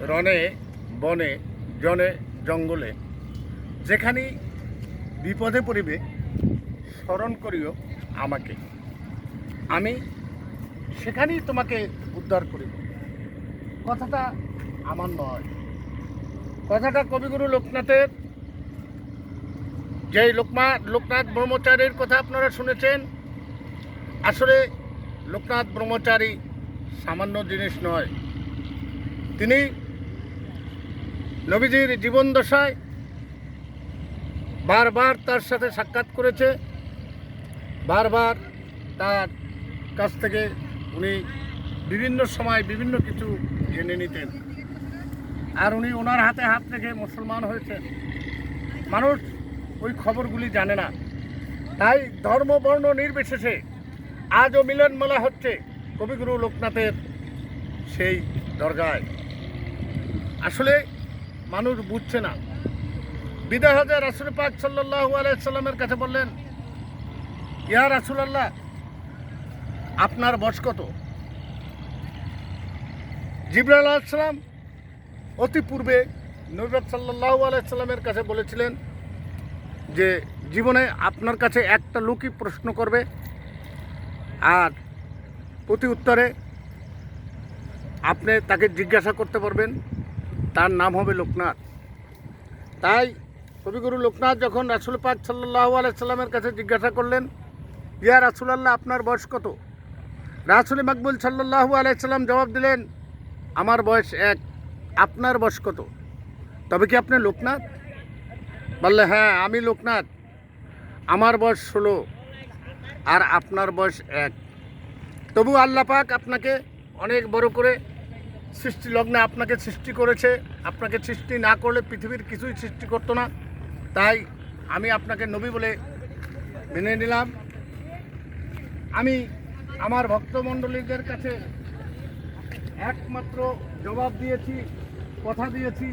রনে বনে, জনে, জঙ্গলে। যেখানেই বিপদে পড়িবে, স্মরণ করিও আমাকে। আমি সেখানেই তোমাকে উদ্ধার করিব। কথাটা আমার নয়। কথাটা কবিগুরু লোকনাথের। যে লোকমা, লোকনাথ ব্রহ্মচারীর কথা আপনারা শুনেছেন, আসলে লোকনাথ ব্রহ্মচারী সামান্য জিনিস নয়। তিনি নবীজির জীবন দশায় বারবার তার সাথে সাক্ষাৎ করেছে, বারবার তার কাছ থেকে উনি বিভিন্ন সময় বিভিন্ন কিছু জেনে নিতেন। আর উনি ওনার হাতে হাত রেখে মুসলমান হয়েছেন। মানুষ ওই খবরগুলি জানে না। তাই ধর্ম, বর্ণ নির্বিশেষে আজও মিলন মেলা হচ্ছে কবিগুরু লোকনাথের সেই দরগায়। আসলে মানুষ বুঝছে না। বিদায় হজে রাসুল পাক সাল্লাহ আলাইসাল্লামের কাছে বললেন, ইয়া রাসুলাল্লাহ, আপনার বয়স কত? জিবরাল অতি পূর্বে নবরাত সাল্লাহ আলাইসাল্লামের কাছে বলেছিলেন যে, জীবনে আপনার কাছে একটা লোকই প্রশ্ন করবে আর প্রতি উত্তরে আপনি তাকে জিজ্ঞাসা করতে পারবেন। তার নাম হবে লোকনাথ। তাই কবিগুরু লোকনাথ যখন রাসুল পাক সাল্লাহ আলাইসাল্লামের কাছে জিজ্ঞাসা করলেন, ইয়া রাসুলাল্লাহ, আপনার বয়স কত? রাসুল মাকবুল সাল্লাহু আলাইসাল্লাম জবাব দিলেন, আমার বয়স এক, আপনার বয়স কত? তবে কি আপনি লোকনাথ? বললে হ্যাঁ আমি লোকনাথ। আমার বয়স ষোলো আর আপনার বয়স এক। তবু আল্লাহ পাক আপনাকে অনেক বড় করে সৃষ্টি লগ্নে আপনাকে সৃষ্টি করেছে। আপনাকে সৃষ্টি না করলে পৃথিবীর কিছুই সৃষ্টি করতো না। তাই আমি আপনাকে নবী বলে মেনে নিলাম। আমি আমার ভক্তমণ্ডলীদের কাছে একমাত্র জবাব দিয়েছি, কথা দিয়েছি।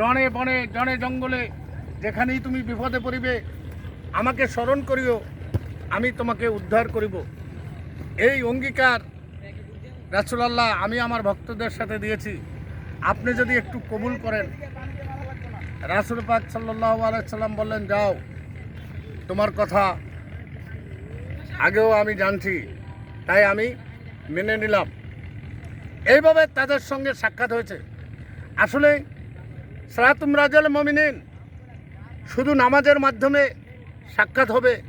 রণে বনে, জনে জঙ্গলে, যেখানেই তুমি বিপদে পড়িবে, আমাকে স্মরণ করিও, আমি তোমাকে উদ্ধার করিব। এই অঙ্গীকার রাসুলাল্লাহ, আমি আমার ভক্তদের সাথে দিয়েছি। আপনি যদি একটু কবুল করেন। রাসুল পাক সাল্লাহ আলাইসাল্লাম বললেন, যাও, তোমার কথা আগেও আমি জানছি, তাই আমি মেনে নিলাম। এইভাবে তাদের সঙ্গে সাক্ষাৎ হয়েছে। আসলে সারাতুম রাজাল মমিনিন শুধু নামাজের মাধ্যমে সাক্ষাৎ হবে,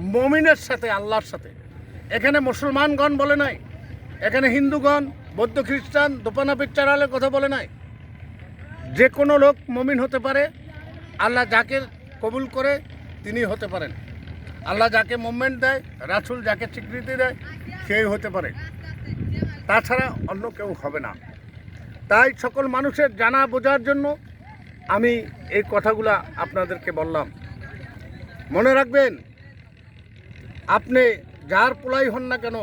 মমিনের সাথে, আল্লাহর সাথে। এখানে মুসলমানগণ বলে নাই এখানে হিন্দুগণ, বৌদ্ধ খ্রিস্টান দোপানা পিচ্চারালের কথা বলে নাই। যে কোনো লোক মমিন হতে পারে, আল্লাহ যাকে কবুল করে তিনি হতে পারেন। আল্লাহ যাকে মুভমেন্ট দেয়, রাসুল যাকে স্বীকৃতি দেয়, সেই হতে পারে। তাছাড়া অন্য কেউ হবে না। তাই সকল মানুষের জানা বোঝার জন্য আমি এই কথাগুলা আপনাদেরকে বললাম। মনে রাখবেন, আপনি যার পোলাই হন না কেন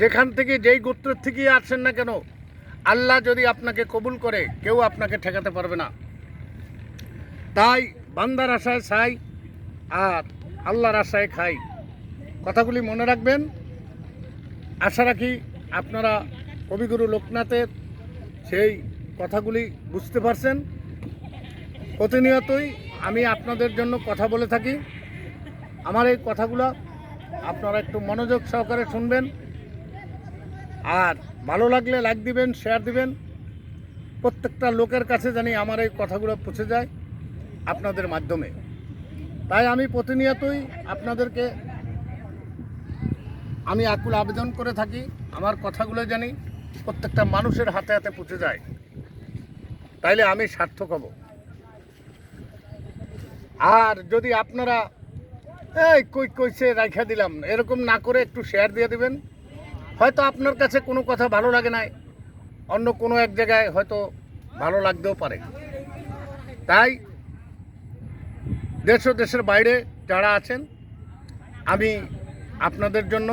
যেখান থেকে যেই গোত্রের থেকে আসেন না কেন, আল্লাহ যদি আপনাকে কবুল করে, কেউ আপনাকে ঠেকাতে পারবে না। তাই বান্দার আশায় ছাই আর আল্লাহর আশায় খাই। কথাগুলি মনে রাখবেন। আশা রাখি আপনারা কবিগুরু লোকনাথের সেই কথাগুলি বুঝতে পারছেন। প্রতিনিয়তই আমি আপনাদের জন্য কথা বলে থাকি। আমার এই কথাগুলো আপনারা একটু মনোযোগ সহকারে শুনবেন। আর ভালো লাগলে লাইক দিবেন শেয়ার দিবেন। প্রত্যেকটা লোকের কাছে জানি আমার এই কথাগুলো পৌঁছে যায় আপনাদের মাধ্যমে। তাই আমি প্রতিনিয়তই আপনাদেরকে আমি আকুল আবেদন করে থাকি, আমার কথাগুলো জানি, প্রত্যেকটা মানুষের হাতে হাতে পৌঁছে যায়। তাইলে আমি সার্থক হব। আর যদি আপনারা, এই কই কইছে রাখা দিলাম, এরকম না করে একটু শেয়ার দিয়ে দেবেন। হয়তো আপনার কাছে কোনো কথা ভালো লাগে নাই, অন্য কোনো এক জায়গায় হয়তো ভালো লাগতেও পারে। তাই দেশ ও দেশের বাইরে যারা আছেন, আমি আপনাদের জন্য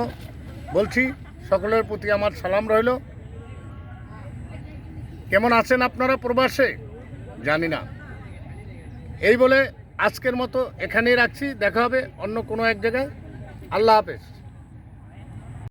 বলছি, সকলের প্রতি আমার সালাম রইল। কেমন আছেন আপনারা প্রবাসে? জানি না। এই বলে আজকের মতো এখানেই রাখছি। দেখা হবে অন্য কোনো এক জায়গায়। আল্লাহ হাফেজ।